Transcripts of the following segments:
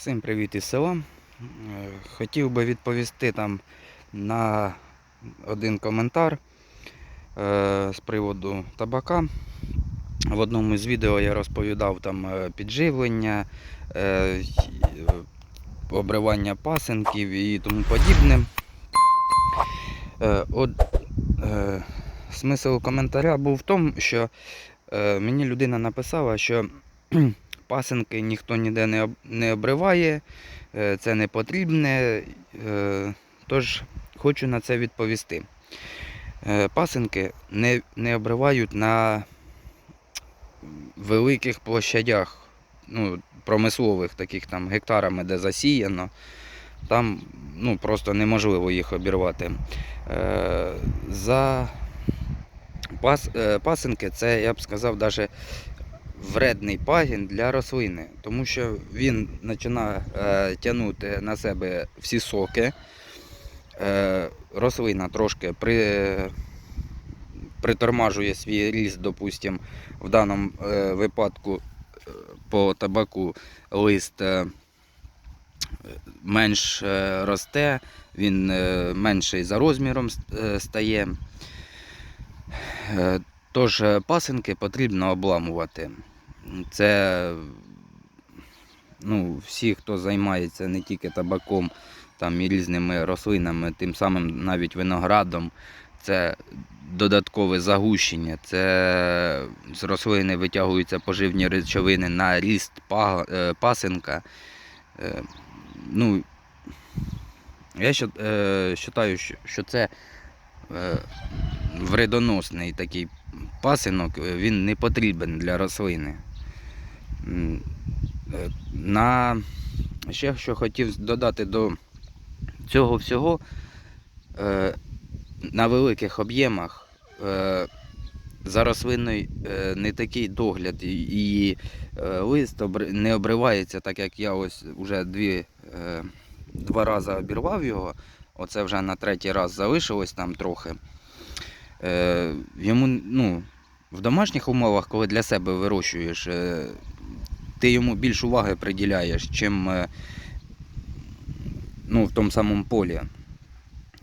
Всім привіт із села. Е, Хотів би відповісти там на один коментар е, з приводу табака. В одному з відео я розповідав там е, підживлення, обривання пасенків і тому подібне. От, смисл коментаря був в тому, що мені людина написала, що пасенки ніхто ніде не, обриває, е, це не потрібне. е, Тож хочу на це відповісти. Е, Пасенки не, обривають на великих площадях, ну, промислових, таких там гектарами, де засіяно. Там ну, просто неможливо їх обірвати. За пас, пасенки це, я б сказав, навіть вредний пагін для рослини, тому що він починає е, тягнути на себе всі соки. Е, рослина трошки при, притормажує свій ріст, допустим, в даному е, випадку е, по табаку лист е, менш е, росте, він е, менший за розміром стає. Тож е, пасинки потрібно обламувати. Це ну, всі, хто займається не тільки табаком, там і різними рослинами, тим самим навіть виноградом, це додаткове загущення. Це з рослини витягуються поживні речовини на ріст е, пасинка. Е, Ну, я вважаю, що це вредоносний такий пасинок, е, він не потрібен для рослини. Е, На... Ще що хотів додати до цього всього, е, на великих об'ємах за рослиною не такий догляд і- лист не обривається, так як я ось вже дві, два рази обірвав його. Оце вже на третій раз залишилось там трохи. Йому, ну, в домашніх умовах, коли для себе вирощуєш, е, ти йому більш уваги приділяєш, чим е, ну, в тому самому полі.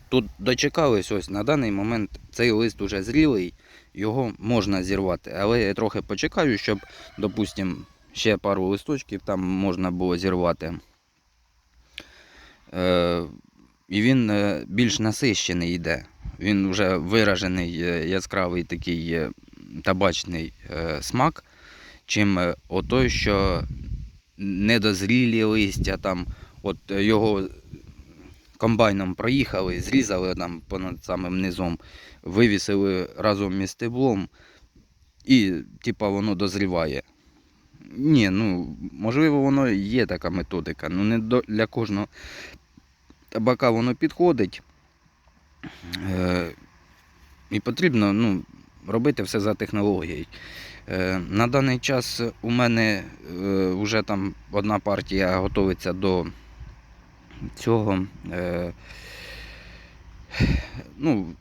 Тут дочекались ось на даний момент цей лист уже зрілий, його можна зірвати. Але я трохи почекаю, щоб, допустимо, ще пару листочків там можна було зірвати. Е, і він е, більш насищений йде. Він вже виражений яскравий такий табачний е, смак, чим е, отой, що недозрілі листя, там, от е, його комбайном проїхали, зрізали там понад самим низом, вивісили разом із стеблом, і типа воно дозріває. Ні, ну можливо, воно є така методика, ну не для кожного табака воно підходить. Е, і потрібно ну, робити все за технологією. Е, на даний час у мене е, вже там одна партія готується до цього. Е, ну,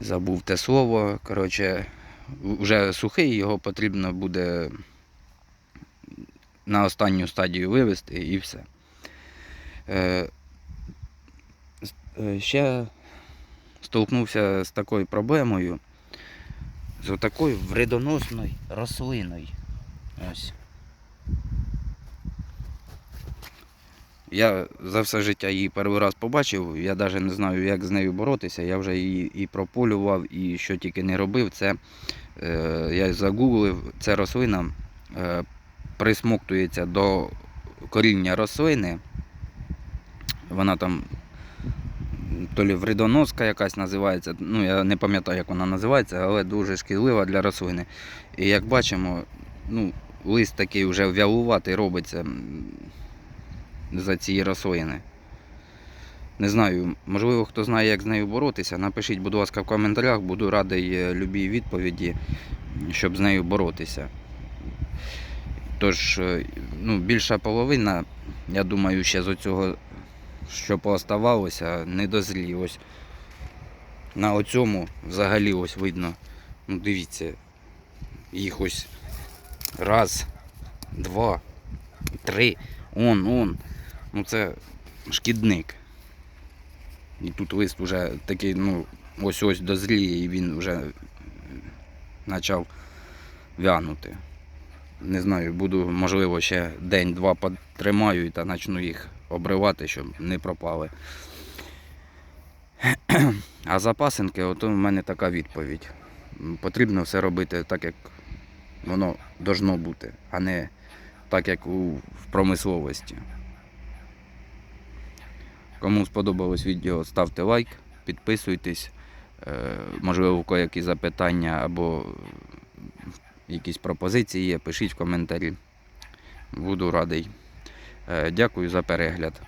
забув те слово. Коротше, вже сухий, його потрібно буде на останню стадію вивести і все. Е, ще столкнувся з такою проблемою, з такою вредоносною рослиною. Ось. Я за все життя її перший раз побачив, я навіть не знаю, як з нею боротися. Я вже її і прополював, і що тільки не робив. Це е, я загуглив, це рослина е, присмоктується до коріння рослини. Вона там то лі вредоноска якась називається. Ну, я не пам'ятаю, як вона називається, але дуже шкідлива для рослини. І як бачимо, ну, лист такий вже вялуватий робиться за цієї рослини. Не знаю, можливо, хто знає, як з нею боротися. Напишіть, будь ласка, в коментарях, буду радий е, любій відповіді, щоб з нею боротися. Тож, е, ну, більша половина, я думаю, ще з цього, що пооставалося, не дозрі. Ось на оцьому взагалі ось видно. Ну, дивіться, їх ось Раз, два, три. Он, он. Ну це шкідник. І тут лист вже такий, ну, ось ось дозріє, і він вже почав вянути. Не знаю, буду, можливо, ще день-два потримаю та почну їх обривати, щоб не пропали. А запасинки, ото в мене така відповідь. Потрібно все робити так, як воно должно бути, а не так, як у, в промисловості. Кому сподобалось відео, ставте лайк, підписуйтесь. Е, Можливо, у кого які запитання або якісь пропозиції є, пишіть в коментарі. Буду радий. Е, Дякую за перегляд.